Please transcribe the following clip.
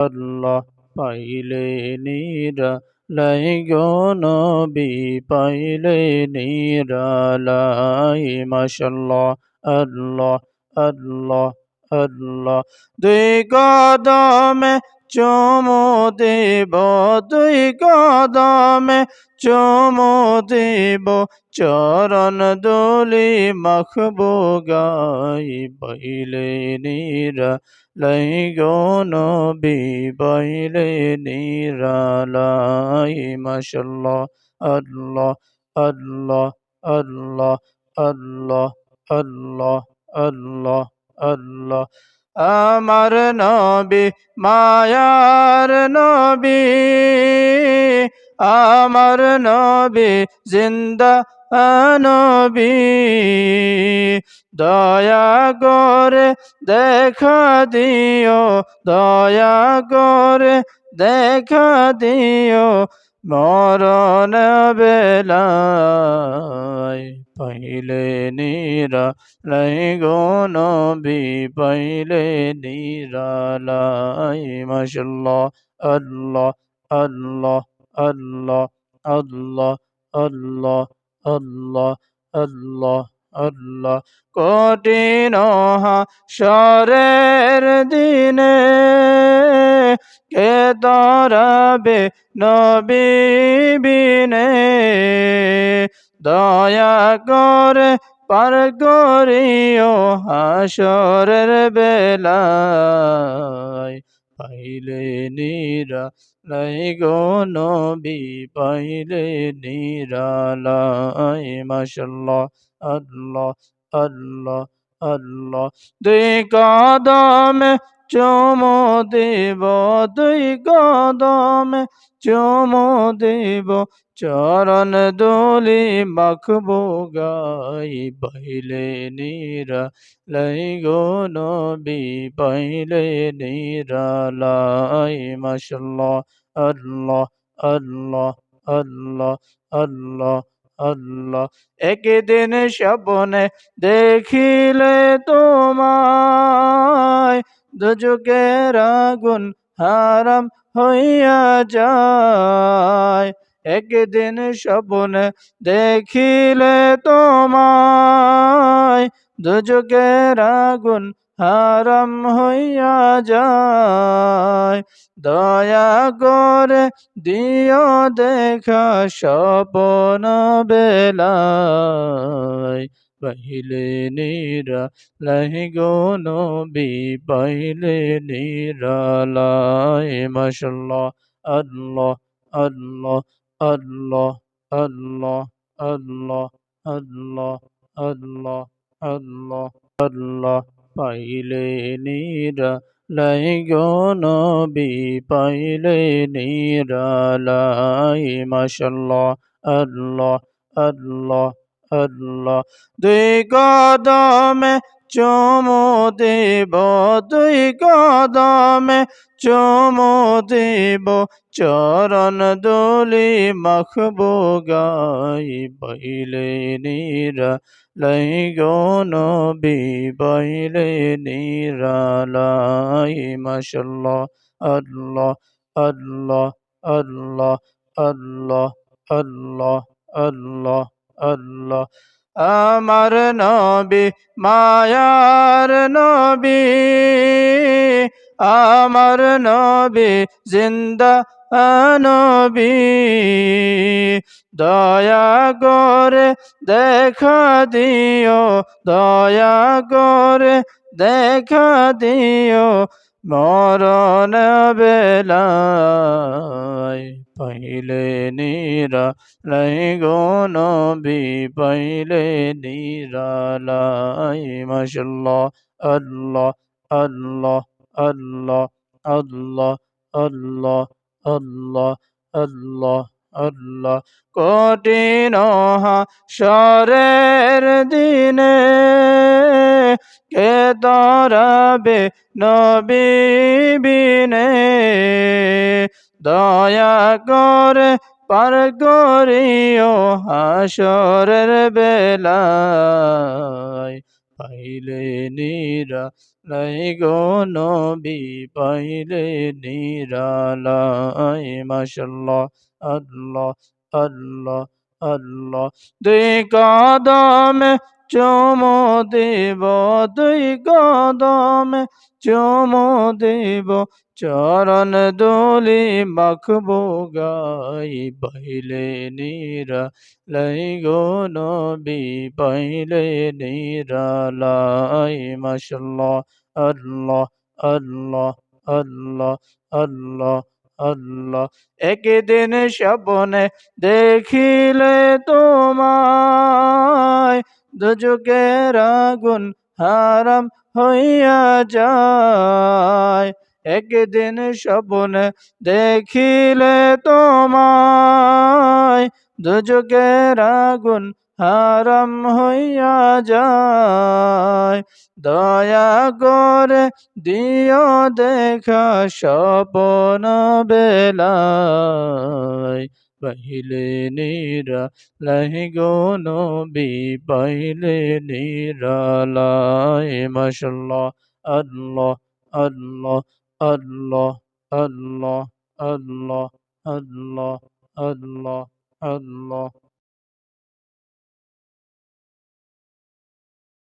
আল্লাহ পাইলে নিরা লাই নবী পাইলে নিরালাই মাসাল্লাহ আল্লাহ আল্লাহ আল্লাহ। দুই কদমে চুমু দেব দুই কদমে চুমু দেব চরণ দোলি মাখবো গাই পাইলে নিরা, লাই গো নবী পাইলে নিরালাই মাশাল্লাহ, আল্লাহ আল্লাহ আল্লাহ আল্লাহ আল্লাহ আল্লাহ আল্লাহ আমার নবী, মায়ার নবী। আমার নবী, জিন্দা নবী। দয়া করে দেখা দিও, দয়া করে দেখা দিও মরণ বেলায়। পাইলে নিরা, লাই গো নবী, পাইলে নিরালাই মাশাল্লাহ, আল্লাহ আল্লাহ আল্লাহ আল্লাহ আল্লাহ আল্লাহ আল্লাহ আল্লাহ। কঠিন সরের দিনে কে তরাবে নবী বিনে? দয়া করে পার করিও হাসরের বেলায়। পাইলে নিরা লাই গো নবী, পাইলে নিরালাই মাশাল্লাহ, আল্লাহ আল্লাহ আল্লাহ। দুই কদমে চুমো দেব দুই কদমে চুমো দেব চরণ দোলি মাখবো গাই পাইলে নিরা লাই গো নবী, পাইলে নিরা লাই মাশাল্লাহ, আল্লাহ আল্লাহ আল্লাহ আল্লাহ আল্লাহ। একদিন স্বপ্নে দেখিলে তোমায় দুযুগের আগুন হারাম হইয়া যায়। একদিন স্বপ্নে দেখিলে তোমায় দুযুগের আগুন হারাম হইয়া যায়। দয়া করে দিও দেখা স্বপন বেলায়। পাইলে নিরা লাহি গো নবী পাইলে নিরালায়, মাশাল্লাহ, আল্লাহ আল্লাহ আল্লাহ আল্লাহ আল্লাহ আল্লাহ আল্লাহ আল্লাহ আল্লাহ। ಪೈಲೆ ನೀರಲೈಗೋ ನಬಿ ಪೈಲೆ ನೀರಲೈ ಮಶಲ್ಲಾ اللہ اللہ اللہ دے گادا میں চুমু দেব দুই কদমে চুমু দেব চরণ দোলি মাখবো গাই পাইলে নিরা লাই গো নবী পাইলে নিরালাই মাশাল্লাহ, আল্লাহ আল্লাহ আল্লাহ আল্লাহ আল্লাহ আল্লাহ আল্লাহ। আমার নবী, মায়ার নবী। আমার নবী, জিন্দা নবী। দয়া করে দেখা দিও, দয়া করে দেখা দিও। মরণ বেলায় পাইলে নিরা লাই গো নবী, পাইলে নিরালাই, মাশাল্লাহ, আল্লাহ আল্লাহ আল্লাহ আল্লাহ আল্লাহ আল্লাহ আল্লাহ আল্লাহ। কঠিন সরের দিনে কে তরাবে নবী বিনে, দয়া করে পার করিও হাসরের বেলায়। পাইলে নিরা লাই গো নবী, পাইলে নিরালাই মাশাল্লাহ, আল্লাহ আল্লাহ আল্লাহ। দুই কদমে চুমো দেব দুই কদমে চুমো দেব চরণ দোলি মাখবো গাই পাইলে নিরা লাই গো নবী, পাইলে নিরা লাই মাশাল্লাহ, আল্লাহ আল্লাহ আল্লাহ আল্লাহ আল্লাহ। একদিন স্বপ্নে দেখিলে তোমায় দুযুগের আগুন হারাম হইয়া যায়। একদিন স্বপ্নে দেখিলে তোমায়, দুযুগের আগুন হারাম হইয়া যায়। দয়া করে দিও দেখা স্বপন বেলায়। পাইলে নিরা লাহি গো নবী পাইলে নিরালায় মাশাল্লাহ আল্লাহ আল্লাহ আল্লাহ আল্লাহ আল্লাহ আল্লাহ আল্লাহ আল্লাহ